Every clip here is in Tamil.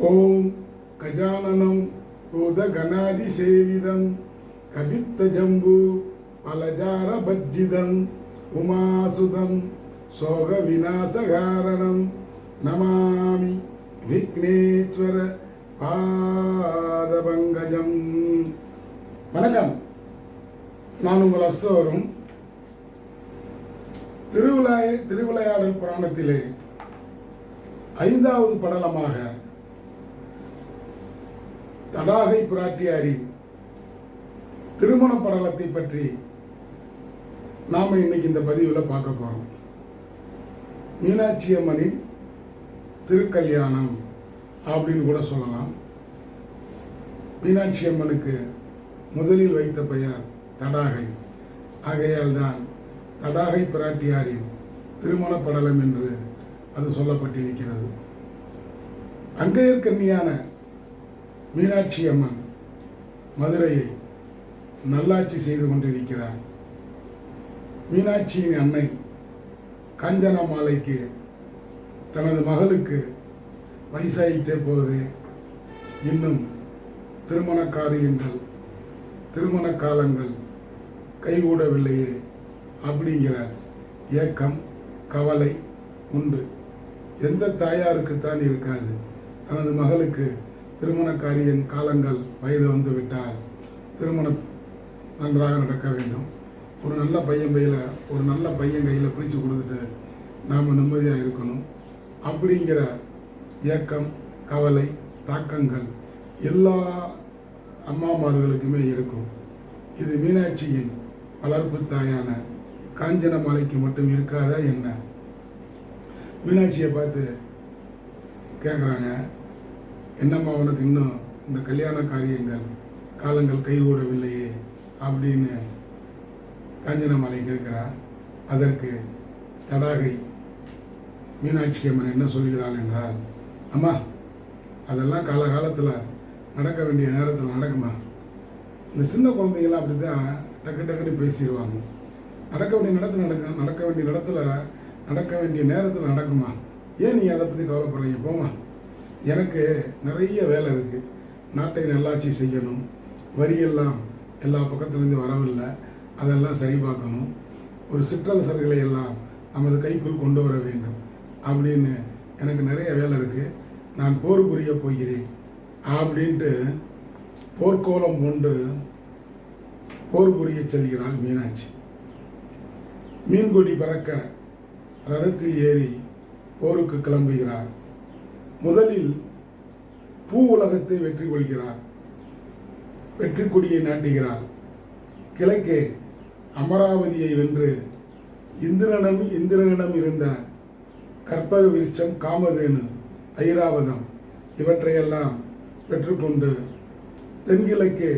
ஓம் கஜானனம் பூதகணாதிசேவிதம் கபித்தஜம்பு பலஜாரபஜ்ஜிதம் உமாசுதம் சோக விநாசகாரணம் நமாமி விக்னேஸ்வர பாதபங்கஜம் வணக்கம். நான் உங்கள் அஸ்தோரும். திருவிழா திருவிளையாடல் புராணத்திலே ஐந்தாவது படலமாக தடாகை பிராட்டியாரின் திருமண படலத்தை பற்றி நாம் இன்னைக்கு இந்த பதிவில் பார்க்க போகிறோம் மீனாட்சி அம்மனின் திருக்கல்யாணம் அப்படின்னு கூட சொல்லலாம். மீனாட்சி அம்மனுக்கு முதலில் வைத்த பெயர் தடாகை. ஆகையால் தான் தடாகை பிராட்டியாரின் திருமண படலம் என்று அது சொல்லப்பட்டிருக்கிறது. அங்கையர்கன்னியான மீனாட்சி அம்மன் மதுரையை நல்லாட்சி செய்து கொண்டிருக்கிறார். மீனாட்சியின் அன்னை காஞ்சனா மாலைக்கு தனது மகளுக்கு வயசாயிட்டே போது இன்னும் திருமண காரியங்கள் திருமண காலங்கள் கைகூடவில்லையே அப்படிங்கிற ஏக்கம் கவலை உண்டு. எந்த தாயாருக்குத்தான் இருக்காது. தனது மகளுக்கு திருமண காரியம் காலங்கள் வயது வந்து விட்டால் திருமணம் நன்றாக நடக்க வேண்டும். ஒரு நல்ல பையன் கையில் ஒரு நல்ல பையன் கையில் பிடிச்சு கொடுத்துட்டு நாம் நிம்மதியாக இருக்கணும். அப்படிங்கிற ஏக்கம் கவலை தாக்கங்கள் எல்லா அம்மாமார்களுக்குமே இருக்கும். இது மீனாட்சியின் வளர்ப்பு தாயான காஞ்சன மாலைக்கு மட்டும் இருக்காதா என்ன? மீனாட்சியை பார்த்து கேட்குறாங்க என்னம்மா உனக்கு இன்னும் இந்த கல்யாண காரியங்கள் காலங்கள் கைகூடவில்லையே அப்படின்னு காஞ்சனமாலை கேட்குறா. அதற்கு தடாகை மீனாட்சி அம்மன் என்ன சொல்கிறாள் என்றால் அம்மா அதெல்லாம் காலகாலத்தில் நடக்க வேண்டிய நேரத்தில் நடக்குமா? இந்த சின்ன குழந்தைங்களாம் அப்படி தான் டக்கு டக்குன்னு பேசிடுவாங்க. நடக்க வேண்டிய நடத்தில் நடக்க நடக்க வேண்டிய இடத்துல நடக்க வேண்டிய நேரத்தில் நடக்குமா? ஏன் நீங்கள் அதை பற்றி கவலைப்படுறீங்க? போமா எனக்கு நிறைய வேலை இருக்குது நாட்டை நல்லாட்சி செய்யணும். வரியெல்லாம் எல்லா பக்கத்துலேருந்து வரவில்லை. அதெல்லாம் சரி பார்க்கணும். ஒரு சிற்றரசர்களை எல்லாம் நமது கைக்குள் கொண்டு வர வேண்டும். அப்படின்னு எனக்கு நிறைய வேலை இருக்குது நான் போர் புரிய போகிறேன். அப்படின்ட்டு போர்க்கோலம் கொண்டு போர் புரிய செல்கிறாள் மீனாட்சி. மீன்கொடி பறக்க ரதத்தில் ஏறி போருக்கு கிளம்புகிறார் முதலில் பூ உலகத்தை வெற்றி கொள்கிறார். வெற்றி கொடியை நாட்டுகிறார். கிழக்கே அமராவதியை வென்று இந்திரனிடம் இந்திரனிடம் இருந்த கற்பக விருட்சம் காமதேனு ஐராவதம் இவற்றையெல்லாம் பெற்றுக்கொண்டு தென்கிழக்கே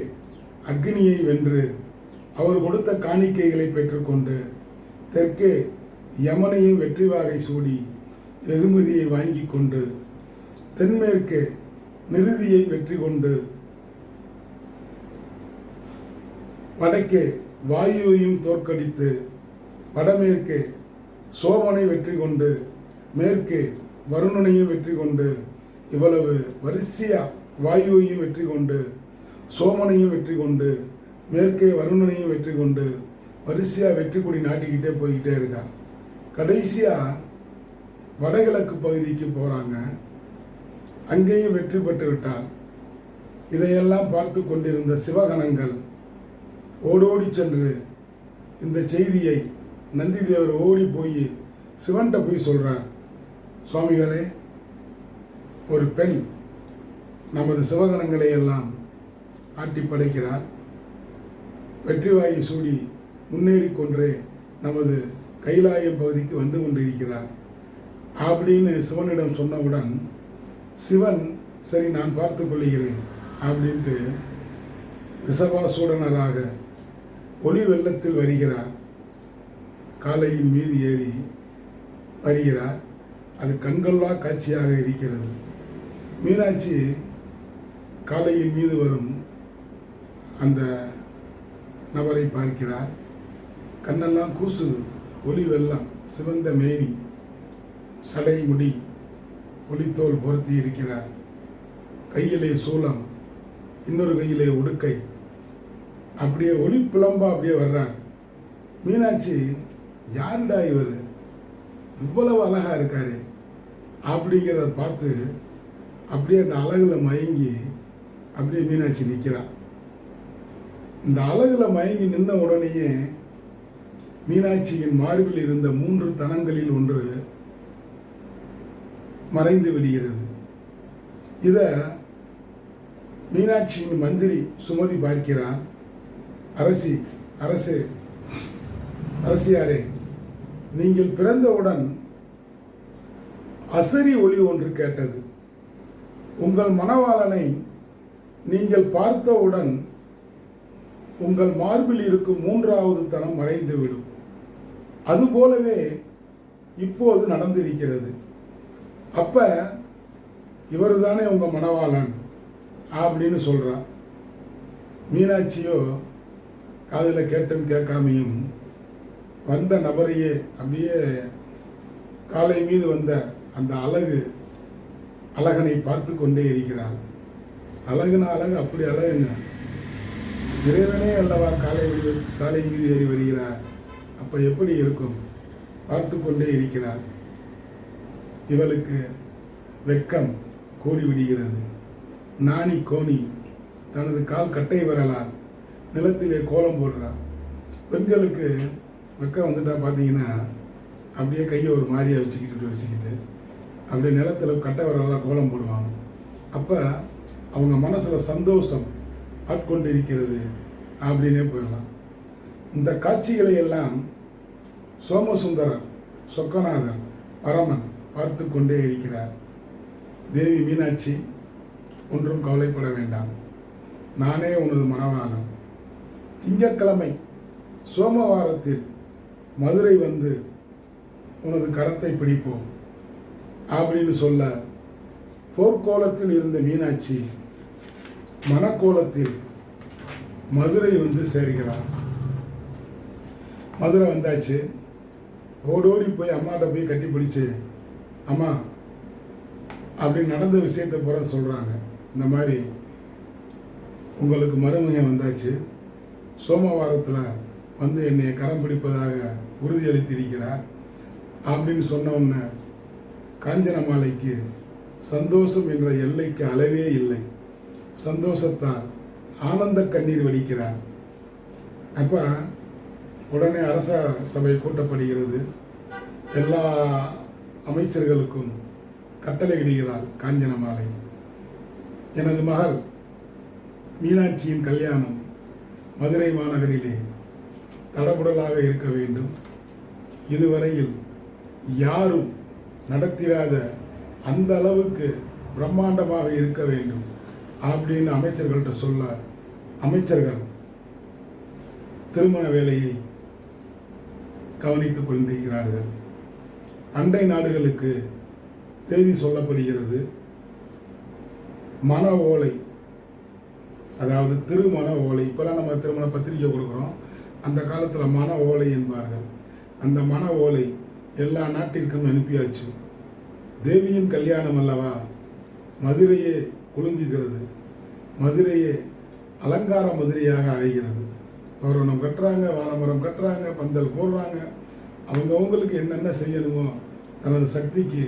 அக்னியை வென்று அவர் கொடுத்த காணிக்கைகளை பெற்றுக்கொண்டு தெற்கே யமனையும் வெற்றி வாகை சூடி வெகுமதியை வாங்கி கொண்டு தென்மேற்கே நிறுதியை வெற்றி கொண்டு. வடக்கே வாயுவையும் தோற்கடித்து வடமேற்கே சோமனை வெற்றி கொண்டு மேற்கே வருணனையும் வெற்றி கொண்டு இவ்வளவு வரிசையா வாயுவையும் வெற்றி கொண்டு சோமனையும் வெற்றி கொண்டு மேற்கே வருணனையும் வெற்றி கொண்டு வரிசையாக வெற்றி கொடி நாட்டிக்கிட்டே போய்கிட்டே இருக்கான் கடைசியாக வடகிழக்கு பகுதிக்கு போகிறாங்க அங்கேயும் வெற்றி பெற்றுவிட்டார் இதையெல்லாம் பார்த்து கொண்டிருந்த சிவகணங்கள் ஓடோடி சென்று இந்த செய்தியை நந்தி தேவர் ஓடி போய் சிவன்கிட்ட போய் சொல்கிறார் சுவாமிகளே ஒரு பெண் நமது சிவகணங்களை எல்லாம் ஆட்டி படைக்கிறார் வெற்றி வாயை சூடி முன்னேறி கொன்றே நமது கைலாயம் பகுதிக்கு வந்து கொண்டிருக்கிறார் அப்படின்னு சிவனிடம் சொன்னவுடன் சிவன் சரி நான் பார்த்து கொள்கிறேன் அப்படின்ட்டு ரிசபாசூடனராக ஒளி வெள்ளத்தில் வருகிறார். காலையின் மீது ஏறி வருகிறார். அது கண்கொள்ளா காட்சியாக இருக்கிறது. மீனாட்சி காலையின் மீது வரும் அந்த நபரை பார்க்கிறார். கண்ணெல்லாம் கூசுது. ஒளி வெள்ளம் சிவந்த மேனி சடை முடி ஒளித்தோல் பொருத்தி இருக்கிறார் கையிலே சூலம் இன்னொரு கையிலே உடுக்கை. அப்படியே ஒளி பிளம்பா அப்படியே வர்றார். மீனாட்சி யாருடா இவர்? இவ்வளவு அழகா இருக்காரு. அப்படிங்கிறத பார்த்து அப்படியே அந்த அழகில் மயங்கி அப்படியே மீனாட்சி நிற்கிறாள் இந்த அழகில் மயங்கி நின்ன உடனேயே மீனாட்சியின் மார்பில் இருந்த மூன்று தனங்களில் ஒன்று மறைந்து விடுகிறது. இதை மீனாட்சியின் மந்திரி சுமதி பார்க்கிறார். அரசி அரசே அரசியாரே நீங்கள் பிறந்தவுடன் அசரி ஒளி ஒன்று கேட்டது. உங்கள் மணவாளனை நீங்கள் பார்த்தவுடன் உங்கள் மார்பில் இருக்கும் மூன்றாவது தனம் மறைந்துவிடும். அதுபோலவே இப்போது நடந்திருக்கிறது. அப்போ இவர் தானே உங்கள் மணவாளன் அப்படின்னு சொல்கிறான் மீனாட்சியோ காதில் கேட்டும் கேட்காமையும் வந்த நபரையே அப்படியே காலை மீது வந்த அந்த அழகு அழகனை பார்த்து கொண்டே இருக்கிறாள். அழகுனா அழகு அப்படி அழகுங்க இறைவனே அல்லவா காலை வடி காலை மீது ஏறி வருகிறார்? அப்போ எப்படி இருக்கும்? பார்த்து கொண்டே இருக்கிறார். இவளுக்கு வெட்கம் கூடி விடுகிறது. நாணி கோணி தனது கால் கட்டை வரலால் நிலத்திலே கோலம் போடுறாள் பெண்களுக்கு வெக்கம் வந்துட்டா பார்த்தீங்கன்னா அப்படியே கையை ஒரு மாதிரியாக வச்சுக்கிட்டு வச்சுக்கிட்டு அப்படியே நிலத்தில் கட்டை வரலால் கோலம் போடுவாங்க. அப்போ அவங்க மனசில் சந்தோஷம் ஆட்கொண்டு இருக்கிறது அப்படின்னே போயிடலாம். இந்த காட்சிகளை எல்லாம் சோமசுந்தரர் சொக்கநாதர் பரமன் பார்த்து கொண்டே இருக்கிறார். தேவி மீனாட்சி ஒன்றும் கவலைப்பட வேண்டாம். நானே உனது மனவாளன் திங்கக்கிழமை சோமவாரத்தில் மதுரை வந்து உனது கரத்தை பிடிப்போம் அப்படின்னு சொல்ல போர்க்கோலத்தில் இருந்த மீனாட்சி மனக்கோலத்தில் மதுரை வந்து சேர்கிறார். மதுரை வந்தாச்சு. ஓடோடி போய் அம்மாட்ட போய் கட்டி பிடிச்சு அம்மா அப்படி நடந்த விஷயத்தை பூரா சொல்கிறாங்க இந்த மாதிரி உங்களுக்கு மருமகன் வந்தாச்சு. சோமவாரத்தில் வந்து என்னை கரம் பிடிப்பதாக உறுதியளித்திருக்கிறார். அப்படின்னு சொன்ன உடனே காஞ்சனமாலைக்கு சந்தோஷம் என்ற எல்லைக்கு அளவே இல்லை. சந்தோஷத்தால் ஆனந்த கண்ணீர் வடிக்கிறார். அப்போ உடனே அரச சபை கூட்டப்படுகிறது. எல்லா அமைச்சர்களுக்கும் கட்டளையிடுகிறாள் காஞ்சனமாலை எனது மகள் மீனாட்சியின் கல்யாணம் மதுரை மாநகரிலே தடபுடலாக இருக்க வேண்டும். இதுவரையில் யாரும் நடத்திராத அந்த அளவுக்கு பிரம்மாண்டமாக இருக்க வேண்டும் அப்படின்னு அமைச்சர்கள்ட்ட சொல்ல அமைச்சர்கள் திருமண வேலையை கவனித்துக் கொண்டிருக்கிறார்கள். அண்டை நாடுகளுக்கு தேதி சொல்லப்படுகிறது. மன ஓலை அதாவது திருமண ஓலை. இப்போலாம் நம்ம திருமண பத்திரிக்கை கொடுக்குறோம். அந்த காலத்தில் மன ஓலை என்பார்கள். அந்த மன ஓலை எல்லா நாட்டிற்கும் அனுப்பியாச்சு. தேவியின் கல்யாணம் அல்லவா? மதுரையே குலுங்குகிறது. மதுரையே அலங்கார மதுரையாக ஆகிறது. தோரணம் கட்டுறாங்க வாழமரம் கட்டுறாங்க பந்தல் போடுறாங்க. அவங்கவுங்களுக்கு என்னென்ன செய்யணுமோ தனது சக்திக்கு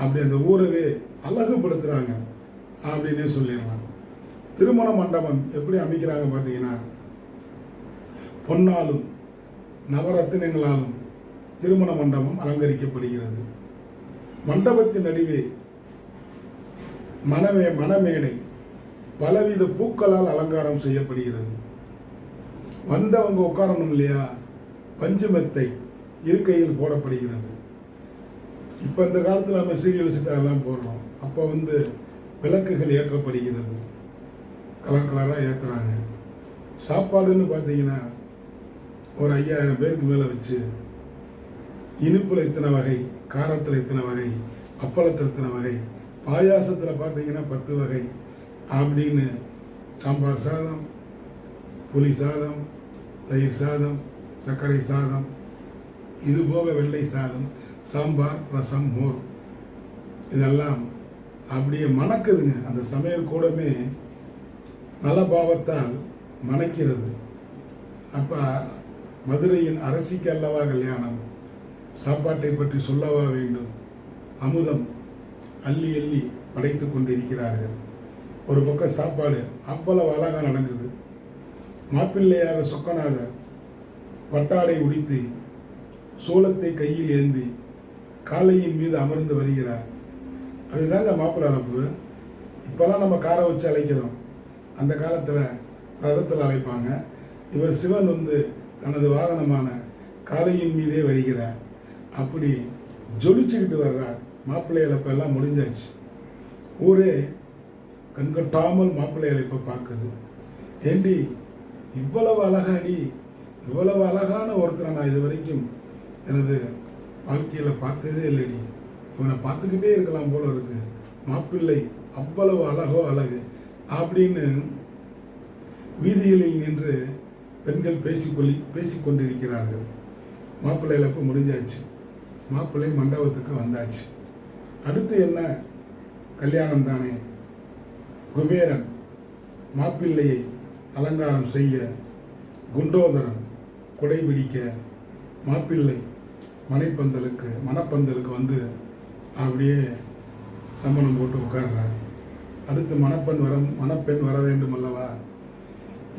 அப்படி அந்த ஊரவே அழகுபடுத்துகிறாங்க அப்படின்னே சொல்லிடலாம். திருமண மண்டபம் எப்படி அமைக்கிறாங்க பார்த்தீங்கன்னா பொன்னாலும் நவரத்தினங்களாலும் திருமண மண்டபம் அலங்கரிக்கப்படுகிறது. மண்டபத்தின் நடுவே மனமே மனமேடை பலவித பூக்களால் அலங்காரம் செய்யப்படுகிறது. வந்தவங்க உட்காரணும் இல்லையா? பஞ்சு மெத்தை. இருக்கையில் போடப்படுகிறது. இப்போ இந்த காலத்தில் நம்ம சீரியல் எல்லாம் போடுறோம். அப்போ வந்து விளக்குகள் ஏற்றப்படுகிறது. கலர் கலராக ஏற்றுறாங்க சாப்பாடுன்னு பார்த்தீங்கன்னா ஒரு ஐயாயிரம் பேருக்கு மேலே வச்சு இனிப்பில் இத்தனை வகை காரத்தில் இத்தனை வகை அப்பளத்தில் இத்தனை வகை பாயாசத்தில் பார்த்தீங்கன்னா பத்து வகை அப்படின்னு சாம்பார் சாதம் புளி சாதம் தயிர் சாதம் சர்க்கரை சாதம் இது போக வெள்ளை சாதம் சாம்பார் ரசம் மோர். இதெல்லாம் அப்படியே மணக்குதுங்க. அந்த சமையல் கூடமே நல்ல பாவத்தால் மணக்கிறது. அப்போ மதுரையின் அரசிக்கு அல்லவா கல்யாணம்? சாப்பாட்டை பற்றி சொல்லவா வேண்டும்? அமுதம் அள்ளி அள்ளி படைத்து கொண்டிருக்கிறார்கள். ஒரு பக்கம் சாப்பாடு அவ்வளவு அழகாக நடக்குது. மாப்பிள்ளையாக சொக்கநாதர் பட்டாடை உடித்து சோளத்தை கையில் ஏந்தி காளையின் மீது அமர்ந்து வருகிறார். அதுதாங்க மாப்பிள்ளை அழைப்பு. இப்போல்லாம் நம்ம காரை வச்சு அழைக்கிறோம். அந்த காலத்தில் ரதத்தில் அழைப்பாங்க. இவர் சிவன் வந்து தனது வாகனமான காளையின் மீதே வருகிறார். அப்படி ஜொலிச்சுக்கிட்டு வர்றார். மாப்பிள்ளை இழப்பெல்லாம் முடிஞ்சாச்சு. ஊரே கண்கட்டாமல் மாப்பிள்ளை இழைப்பை பார்க்குது. ஏண்டி இவ்வளவு அழகாடி இவ்வளவு அழகான ஒருத்தரை நான் இது வரைக்கும் எனது வாழ்க்கையில் பார்த்ததே இல்லைடி. இவனை பார்த்துக்கிட்டே இருக்கலாம் போல இருக்கு. மாப்பிள்ளை அவ்வளவு அழகோ அழகு. அப்படின்னு வீதிகளில் நின்று பெண்கள் பேசிக்கொள்ளி பேசிக்கொண்டிருக்கிறார்கள் மாப்பிள்ளை இழப்பு முடிஞ்சாச்சு. மாப்பிள்ளை மண்டபத்துக்கு வந்தாச்சு. அடுத்து என்ன? கல்யாணம் தானே. குபேரன் மாப்பிள்ளையை அலங்காரம் செய்ய குண்டோதரன் குடைபிடிக்க மாப்பிள்ளை மனைப்பந்தலுக்கு மணப்பந்தலுக்கு வந்து அப்படியே சம்மணம் போட்டு உட்கார்றார். அடுத்து மணப்பெண் வர மணப்பெண் வர வேண்டும் அல்லவா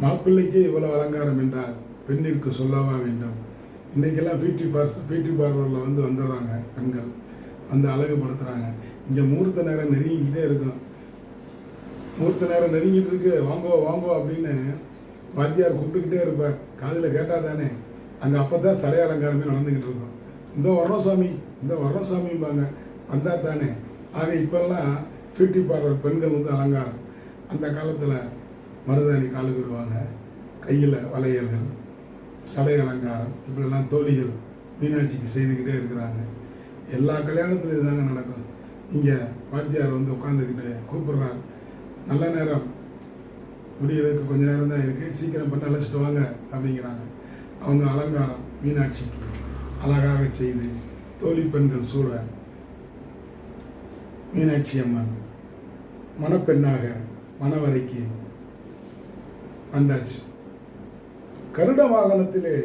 மாப்பிள்ளைக்கே இவ்வளவு அலங்காரம் என்றால் பெண்ணிற்கு சொல்லவா வேண்டும்? இன்றைக்கெல்லாம் பியூட்டி பார்ஸ் பியூட்டி பார்லரில் வந்து வந்துடுறாங்க பெண்கள். வந்து அழகுபடுத்துகிறாங்க இங்கே முகூர்த்த நேரம் நெருங்கிக்கிட்டே இருக்கும். முகூர்த்த நேரம் நெருங்கிட்டு இருக்கு. வாங்கோ வாங்கோ அப்படின்னு வாத்தியார் கூப்பிட்டுக்கிட்டே இருப்பார். காதில் கேட்டால் தானே. அங்கே அப்போ தான் சடை அலங்காரமே நடந்துக்கிட்டு இருக்கும். இந்த வர்றோம் சாமி இந்த வர்றோம் சாமிம்பாங்க வந்தால் தானே ஆக இப்போல்லாம் பியூட்டி பார்லர் பெண்கள் வந்து அலங்காரம். அந்த காலத்தில் மருதாணி காலுக்கிடுவாங்க கையில் வளையல்கள் சடை அலங்காரம் இப்படிலாம் தோழிகள் மீனாட்சிக்கு செய்துக்கிட்டே இருக்கிறாங்க. எல்லா கல்யாணத்துலையும் தாங்க நடக்கும். இங்கே வாத்தியார் வந்து உட்காந்துக்கிட்டு கூப்பிடுறார். நல்ல நேரம். முடியறதுக்கு கொஞ்ச நேரம் தான் இருக்குது சீக்கிரம் பண்ணி அழைச்சிட்டு வாங்க அப்படிங்கிறாங்க. அவங்க அலங்காரம் மீனாட்சிக்கு. அழகாக செய்து தோழி பெண்கள் சூழ மீனாட்சி அம்மன் மணப்பெண்ணாக மணவரைக்கு வந்தாச்சு. கருட வாகனத்திலே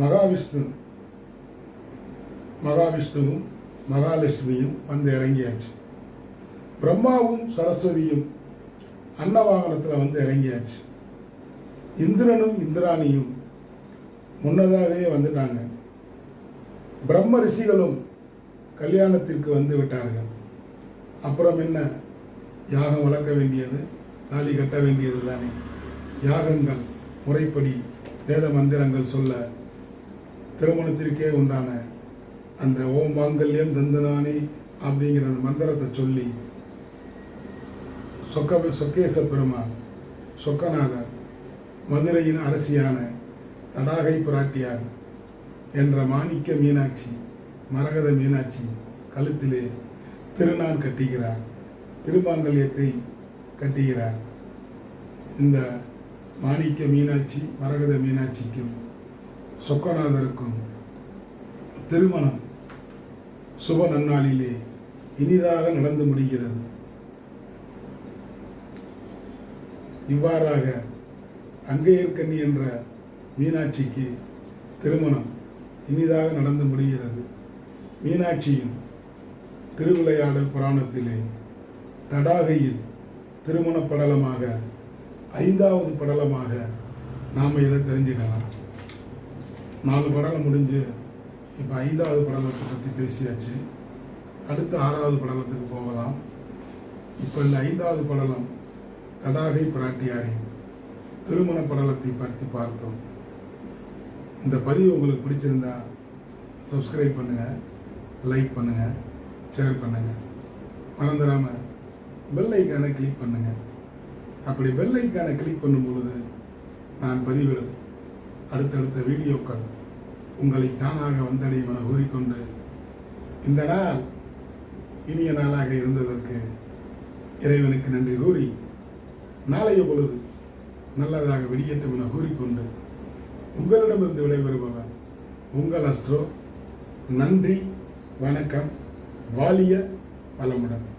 மகாவிஷ்ணு மகாவிஷ்ணுவும் மகாலட்சுமியும் வந்து இறங்கியாச்சு. பிரம்மாவும் சரஸ்வதியும் அன்ன வாகனத்தில் வந்து இறங்கியாச்சு. இந்திரனும் இந்திராணியும் முன்னதாகவே வந்துட்டாங்க. பிரம்ம ரிஷிகளும் கல்யாணத்திற்கு வந்து விட்டார்கள். அப்புறம் என்ன? யாகம் வளர்க்க வேண்டியது தாலி கட்ட வேண்டியது தானே? யாகங்கள் முறைப்படி வேத மந்திரங்கள் சொல்ல திருமணத்திற்கே உண்டான அந்த ஓம் மாங்கல்யம் தந்தனானே அப்படிங்கிற அந்த மந்திரத்தை சொல்லி சொக்க சொக்கேச பெருமான் சொக்கநாதர் மதுரையின் அரசியான தடாகை பிராட்டியார் என்ற மாணிக்க மீனாட்சி மரகத மீனாட்சி கழுத்திலே திருநான் கட்டுகிறார். திருமாங்கல்யத்தை கட்டுகிறார். இந்த மாணிக்க மீனாட்சி மரகத மீனாட்சிக்கும் சொக்கநாதருக்கும் திருமணம் சுப நன்னாளிலே இனிதாக நடந்து முடிகிறது. இவ்வாறாக அங்கையர்கண்ணி என்ற மீனாட்சிக்கு திருமணம் இனிதாக நடந்து முடிகிறது. மீனாட்சியின் திருவிளையாடல் புராணத்திலே தடாகையில் திருமண படலமாக ஐந்தாவது படலமாக நாம் இதை தெரிஞ்சுக்கலாம். நாலு படலம் முடிஞ்சு இப்போ ஐந்தாவது படலத்தை பற்றி பேசியாச்சு. அடுத்த ஆறாவது படலத்துக்கு போகலாம். இப்போ இந்த ஐந்தாவது படலம் தடாகை பிராட்டியாரின் திருமண படலத்தை பற்றி பார்த்தோம். இந்த பதிவு உங்களுக்கு பிடிச்சிருந்தா சப்ஸ்கிரைப் பண்ணுங்கள் லைக் பண்ணுங்கள் ஷேர் பண்ணுங்கள் மறந்துடாமல் பெல் ஐக்கானை கிளிக் பண்ணுங்கள் அப்படி பெல் ஐக்கானை கிளிக் பண்ணும்பொழுது நான் பதிவிடும் அடுத்தடுத்த வீடியோக்கள் உங்களை தானாக வந்தடையும் என கூறிக்கொண்டு இந்த நாள் இனிய நாளாக இருந்ததற்கு இறைவனுக்கு நன்றி கூறி நாளைய பொழுது நல்லதாக வெளியேற்றும் என கூறிக்கொண்டு உங்களிடமிருந்து விடைபெறுபவர் உங்கள் அஸ்ட்ரோ. நன்றி வணக்கம். வாலிய வளமுடன்.